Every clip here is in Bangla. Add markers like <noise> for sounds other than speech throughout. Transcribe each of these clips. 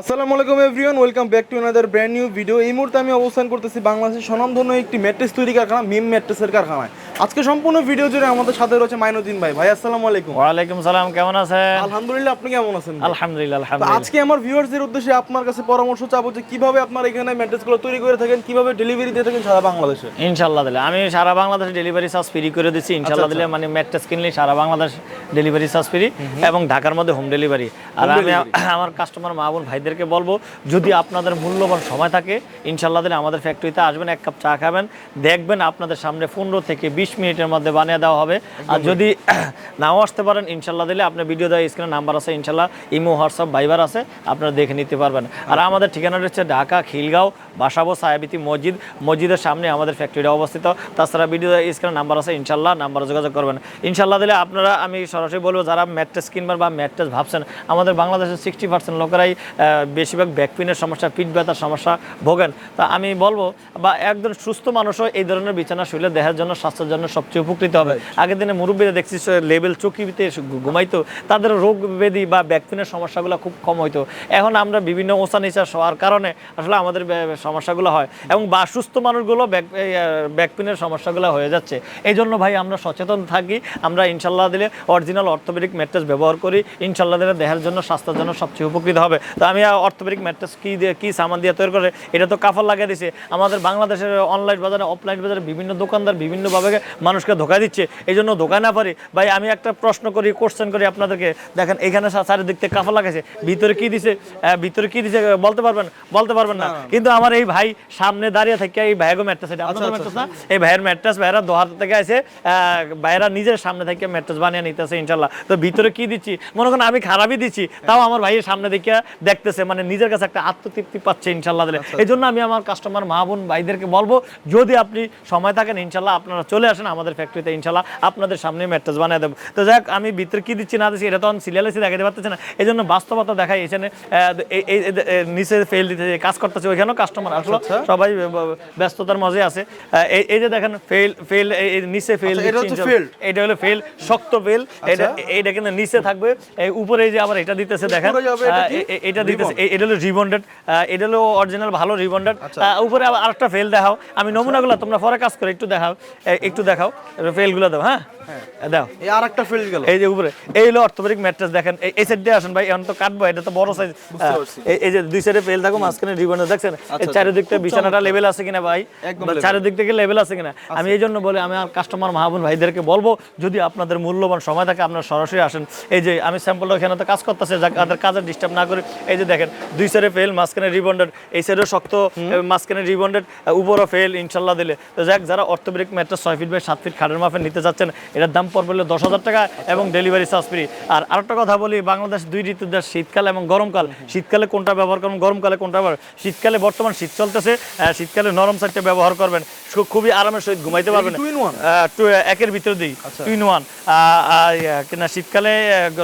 আসসালামু আলাইকুম everyone welcome back to another brand new video এই মুহূর্তে আমি অবস্থান করতেছি বাংলাদেশের স্বনামধন্য একটি ম্যাট্রেস তৈরি কারখানা মিম ম্যাট্রেসের কারখানায়। আজকে সম্পূর্ণ ভিডিও জুড়ে আমাদের সাথে রয়েছে মাইনুদ্দিন ভাই। ভাই আসসালামু আলাইকুম। ওয়ালাইকুম সালাম কেমন আছেন? আলহামদুলিল্লাহ আপনি কেমন আছেন আলহামদুলিল্লাহ আলহামদুলিল্লাহ। আজকে আমার ভিউয়ার্সদের উদ্দেশ্যে আপনার কাছে পরামর্শ চাবো যে কীভাবে আপনার এখানে ম্যাট্রেসগুলো তৈরি করে থাকেন কীভাবে ডেলিভারি দিয়ে থাকেন সারা বাংলাদেশে? ইনশাল্লাহ দিলে। আমি সারা বাংলাদেশে ডেলিভারি চার্জ ফ্রি করে দিচ্ছি। ইনশাল্লাহ দিলে মানে ম্যাট্রেস কিনলে সারা বাংলাদেশ ডেলিভারি চার্জ ফ্রি এবং ঢাকার মধ্যে হোম ডেলিভারি আর আমি আমার কাস্টমার মা বোন ভাইদেরকে বলব যদি আপনাদের মূল্যবান সময় থাকে ইনশাল্লাহ দিলে আমাদের ফ্যাক্টরিতে আসবেন এক কাপ চা খাবেন। দেখবেন আপনাদের সামনে পনেরো থেকে বিশ মিনিটের মধ্যে বানিয়ে দেওয়া হবে। আর যদি <coughs> নাও আসতে পারেন ইনশাল্লাহ দিলে আপনার ভিডিও দেওয়া স্ক্রিনে নাম্বার আছে ইনশাল্লাহ ইমো হোয়াটসঅ্যাপ ভাইবার আছে আপনারা দেখে নিতে পারবেন। আর আমাদের ঠিকানাটা হচ্ছে ঢাকা খিলগাঁও বাসাবো সায়াবিতি মসজিদ। মসজিদের সামনে আমাদের ফ্যাক্টরিটা অবস্থিত। তাছাড়া ভিডিও স্ক্রিনে নাম্বার আছে ইনশাল্লাহ নাম্বারে যোগাযোগ করবেন। ইনশাল্লাহ দিলে আপনারা আমি সরাসরি বলব যারা ম্যাট্রেস কিনবেন বা ম্যাট্রেস ভাবছেন আমাদের বাংলাদেশের সিক্সটি পার্সেন্ট লোকেরাই বেশিরভাগ ব্যাকপিনের সমস্যা পিঠ ব্যথার সমস্যা ভোগেন। তা আমি বলব বা একজন সুস্থ মানুষও এই ধরনের বিছানা শুলে দেহের জন্য স্বাস্থ্যের জন্য সবচেয়ে উপকৃত হবে। আগের দিনে মুরব্বীরা দেখছি লেভেল চকিতে ঘুমাইতো তাদের রোগ ব্যাধি বা ব্যাকপিনের সমস্যাগুলো খুব কম হইতো। এখন আমরা বিভিন্ন ওষা নিচা হওয়ার কারণে আসলে আমাদের সমস্যাগুলো হয়। এবং বা সুস্থ মানুষগুলো ব্যাক ব্যাক পেনের সমস্যাগুলো হয়ে যাচ্ছে। এই জন্য ভাই আমরা সচেতন থাকি আমরা ইনশাল্লাহ দিলে অরিজিনাল অর্থোপেডিক ম্যাট্রেস ব্যবহার করি ইনশাল্লাহ দিলে দেহের জন্য স্বাস্থ্যের জন্য সবচেয়ে উপকৃত হবে। তো আমি অর্থোপেডিক ম্যাট্রেস কি দিয়ে কি সামান দিয়ে তৈরি করে এটা তো কাফল লাগিয়ে দিছে। আমাদের বাংলাদেশের অনলাইন বাজারে অফলাইন বাজারে বিভিন্ন দোকানদার বিভিন্নভাবে মানুষকে ধোকা দিচ্ছে। এই জন্য ধোকা না পারি। ভাই আমি একটা প্রশ্ন করি কোশ্চেন করি আপনাদেরকে। দেখেন এখানে চারিদিক থেকে কাফল লাগাইছে। ভিতরে কি দিছে? ভিতরে কি দিছে? বলতে পারবেন? বলতে পারবেন না। কিন্তু আমার এই ভাই সামনে দাঁড়িয়ে থেকে এই ভাইগো ম্যাট্রেস এটা আপনাদের ম্যাট্রেস না? এই ভাইয়ের ম্যাট্রেস ভাইয়েরা দোহার থেকে আছে ভাইয়েরা নিজের সামনে থেকে ম্যাট্রেস বানিয়ে নিতেছে ইনশাল্লাহ। তো ভিতরে কি দিচ্ছি? মনে করেন আমি খারাপই দিচ্ছি। তাও আমার ভাইয়ের সামনে দেখে দেখতেছে। মানে নিজের কাছে একটা আত্মতৃপ্তি পাচ্ছে ইনশাল্লাহ দিলে এই জন্য আমি আমার কাস্টমার মা বোন ভাইদেরকে বলব যদি আপনি সময় থাকেন ইনশাল্লাহ আপনারা চলে আসেন আমাদের ফ্যাক্টরিতে ইনশাল্লাহ আপনাদের সামনে ম্যাট্রেস বানিয়ে দেবো। তো যাক আমি ভিতরে কি দিচ্ছি না দিচ্ছি এটা তো আমি সিরিয়ালে দেখাতে পারতেছে না। এই জন্য বাস্তবতা দেখাই এখানে এই- এই- এই- এই নিচে ফেল দিতে কাজ করতেছে ওইখানেও কাস্টমার আসলো। সবাই ব- ব- ব্যস্ততার মজে আছে। এই এই যে দেখেন ফেল ফেল নিচে ফেল আচ্ছা, এটা হলো ফেল শক্ত ফেল এটা এইটা কিন্তু নিচে থাকবে। এই উপরে যে আবার এটা দিতেছে দেখেন। এটা দিতেছে এটা হলো রিবন্ডেড এটা হলো অরিজিনাল ভালো রিবন্ডেড আচ্ছা। উপরে আবার আরেকটা ফেল দেখাও। আমি নমুনাগুলো তোমরা পরে কাজ করে একটু দেখাও একটু দেখাও। ফেলগুলো দাও হ্যাঁ? দাও। এই আর একটা ফিল্ড গেল। এই যে উপরে এই হলো অর্থোপেডিক ম্যাট্রেস দেখেন। এই- সাইড দিয়ে আসেন ভাই এখন তো কাটবো এটা তো বড় সাইজ এই যে দুই সাইডে ফেল থাকো মাঝখানে দেখছেন? চারিদিক থেকে বিছানাটা লেভেল আছে কিনা ভাই। চারিদিক থেকে লেভেল আছে কিনা? আমি এই জন্য বলি আমি আমার কাস্টমার মাহবুন ভাইদেরকে বলব যদি আপনাদের মূল্যবান সময় থাকে আপনারা সরাসরি আসেন। এই যে আমি স্যাম্পলটা এখানে তো কাজ করতেছে যাদের কাজের ডিস্টার্ব না করে এই যে দেখেন দুই সাইডে ফেল মাঝখানে রিবন্ডেড এই সাইডেও শক্ত মাঝখানে রিবন্ডেড উপরও ফেল ইনশাল্লাহ দিলে। তো যাক যারা অর্থোপেডিক ম্যাট্রেস ছয় ফিট বাই সাত ফিট খাটের মাফে নিতে চাচ্ছেন এটার দাম পড়বে হলো দশ হাজার টাকা এবং ডেলিভারি চার্জ ফ্রি আর আরেকটা কথা বলি বাংলাদেশ দুই ঋতুর দেশ শীতকাল এবং গরমকাল। শীতকালে কোনটা ব্যবহার করবেন গরমকালে কোনটা ব্যবহার শীতকালে বর্তমান শীত চলতেছে শীতকালে নরম সাইডটা ব্যবহার করবেন। খুবই আরামের সহিত ঘুমাইতে পারবেন। একের ভিতরে দিই টু ইন ওয়ান কিনা শীতকালে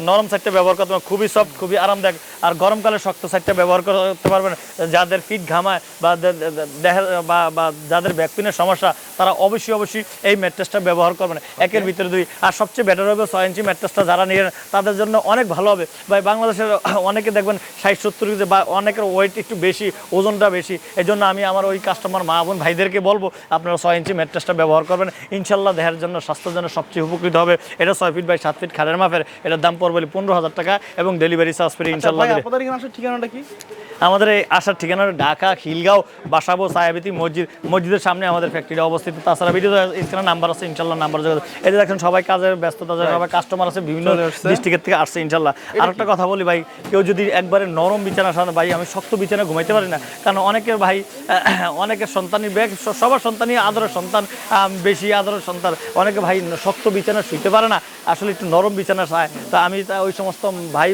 নরম সাইডটা ব্যবহার করতে খুবই সফট খুবই আরামদায়ক। আর গরমকালে শক্ত সাইডটা ব্যবহার করতে পারবেন। যাদের পিঠ ঘামায় বা দেহের বা বা যাদের ব্যাকপিনের সমস্যা তারা অবশ্যই অবশ্যই এই ম্যাট্রেসটা ব্যবহার করবেন। একের ভিতরে দুই। আর সবচেয়ে বেটার হবে ছয় ইঞ্চি ম্যাট্রেসটা যারা নিয়ে তাদের জন্য অনেক ভালো হবে। ভাই বাংলাদেশের অনেকে দেখবেন ষাট সত্তর কেজি বা অনেকের ওয়েট একটু বেশি ওজনটা বেশি। এই জন্য আমি আমার ওই কাস্টমার মা বোন ভাইদেরকে বলব আপনারা ছয় ইঞ্চি ম্যাট্রেসটা ব্যবহার করবেন। ইনশাল্লাহ দেহের জন্য স্বাস্থ্যের জন্য সবচেয়ে উপকৃত হবে। এটা ছয় ফিট বাই সাত ফিট খাড়ের মাপের। এটার দাম পড়বে পনেরো হাজার টাকা এবং ডেলিভারি চার্জ ফ্রি ইনশাল্লাহ ঠিকানাটা কি? আমাদের এই আসার ঠিকানা হলো ঢাকা খিলগাঁও বাসাবো সায়াবিতি মসজিদ মসজিদের সামনে আমাদের ফ্যাক্টরিটা অবস্থিত। তাছাড়া ভিডিও স্ক্রিনে নাম্বার আছে ইনশাল্লাহ নাম্বার যোগাযোগ এই যে দেখেন সবাই কাজের ব্যস্ততা সবাই কাস্টমার আছে বিভিন্ন ডিস্ট্রিক্টের থেকে আসছে ইনশাল্লাহ আর একটা কথা বলি ভাই কেউ যদি একবারে নরম বিছানা সাথে ভাই আমি শক্ত বিছানা ঘুমাইতে পারি না। কারণ অনেকের ভাই অনেকের সন্তানই ব্যাগ সবার সন্তানই আদরের সন্তান। বেশি আদর সন্তান। অনেকে ভাই শক্ত বিছানা শুইতে পারে না আসলে একটু নরম বিছানা চায় তা আমি তা ওই সমস্ত ভাই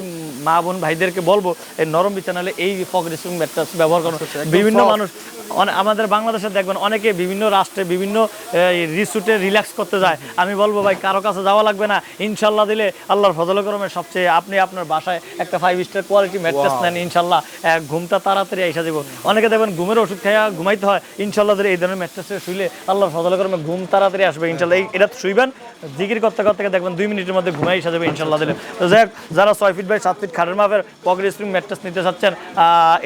মা বোন ভাইদেরকে বলব এই নরম বিছানা হলে এই ফক রেসিং ম্যাট্রেস ব্যবহার করুন বিভিন্ন মানুষ আমাদের বাংলাদেশে দেখবেন অনেকে বিভিন্ন রাষ্ট্রে বিভিন্ন রিসুটে রিল্যাক্স করতে যায়। আমি বলব ভাই কারও কাছে যাওয়া লাগবে না। ইনশাল্লাহ দিলে আল্লাহর ফজল করমে সবচেয়ে আপনি আপনার বাসায় একটা ফাইভ স্টার কোয়ালিটি ম্যাট্রেস নেন ইনশাল্লাহ। ঘুমটা তাড়াতাড়ি এসে যাব। অনেকে দেখবেন ঘুমের ওষুধ খাইয়া ঘুমাইতে হয়। ইনশাল্লাহ দিলে এই ধরনের ম্যাট্রেসে শুইলে আল্লাহর ফজল করমে ঘুম তাড়াতাড়ি আসবে ইনশাল্লাহ। এটা শুইবেন জিকির করতে করতে দেখবেন দুই মিনিটের মধ্যে ঘুমাই এসে যাবে ইনশাল্লাহ দিলে। তো যাই যারা ছয় ফিট বাই সাত ফিট খাটের মাপের পকেট স্প্রিং ম্যাট্রেস নিতে চাচ্ছেন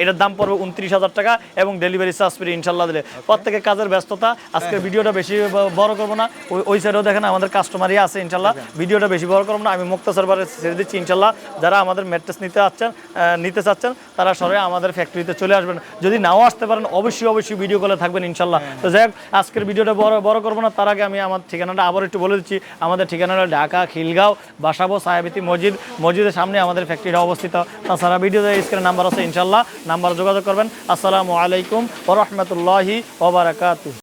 এটার দাম পড়বে উনত্রিশ হাজার টাকা এবং ডেলিভারি চার্জ ফ্রি ইনশাল্লাহ দিলে। প্রত্যেকের কাজের ব্যস্ততা আজকের ভিডিওটা বেশি বড় করব না ওই ওই সাইডেও দেখেন আমাদের কাস্টমারই আছে ইনশাল্লাহ। ভিডিওটা বেশি বড় করব না আমি মুক্তাসর বারে ছেড়ে দিচ্ছি ইনশাল্লাহ। যারা আমাদের ম্যাট্রেস নিতে চাচ্ছেন নিতে চাচ্ছেন তারা সরে আমাদের ফ্যাক্টরিতে চলে আসবেন। যদি নাও আসতে পারেন অবশ্যই অবশ্যই ভিডিও কলে থাকবেন ইনশাল্লাহ। তো যাই আজকের ভিডিওটা বড় বড় করব না তার আগে আমি আমার ঠিকানাটা আবার একটু বলে দিচ্ছি। আমাদের ঠিকানা হলো ঢাকা, খিলগাঁও, বাসাবো সায়াবিতি মসজিদ। মসজিদের সামনে আমাদের ফ্যাক্টরিটা অবস্থিত। তাছাড়া ভিডিওতে স্ক্রিনে নাম্বার আছে ইনশাল্লাহ নাম্বার যোগাযোগ করবেন। আসসালামু আলাইকুম ওরহমতুল্লাহি ওবরাকাতু